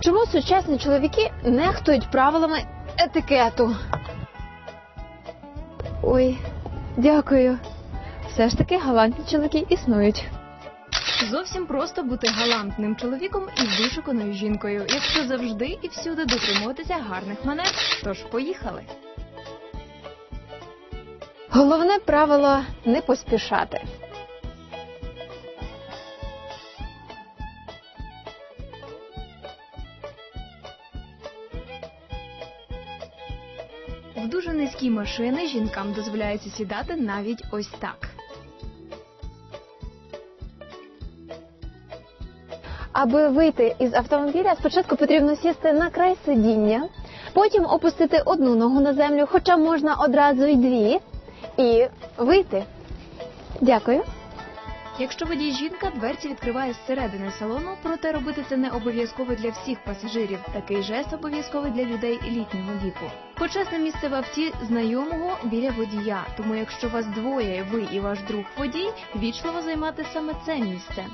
Чому сучасні чоловіки нехтують правилами етикету? Ой, дякую. Все ж таки галантні чоловіки існують. Зовсім просто бути галантним чоловіком і вишуканою жінкою, якщо завжди і всюди дотримуватися гарних манер. Тож поїхали. Головне правило не поспішати. Дуже низькі машини жінкам дозволяється сідати навіть ось так. Аби вийти із автомобіля, спочатку потрібно сісти на край сидіння, потім опустити одну ногу на землю, хоча можна одразу й дві, і вийти. Дякую. Якщо водій жінка, дверці відкриває зсередини салону, проте робити це не обов'язково для всіх пасажирів. Такий жест обов'язковий для людей літнього віку. Почесне місце в авті знайомого біля водія. Тому, якщо вас двоє, ви і ваш друг водій, вічливо займати саме це місце.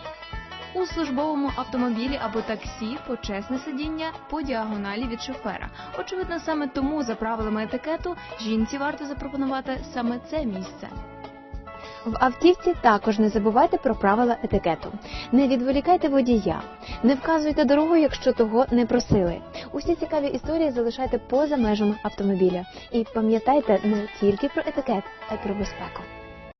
У службовому автомобілі або таксі почесне сидіння по діагоналі від шофера. Очевидно, саме тому за правилами етикету жінці варто запропонувати саме це місце. В автівці також не забувайте про правила етикету. Не відволікайте водія, не вказуйте дорогу, якщо того не просили. Усі цікаві історії залишайте поза межами автомобіля. І пам'ятайте не тільки про етикет, а й про безпеку.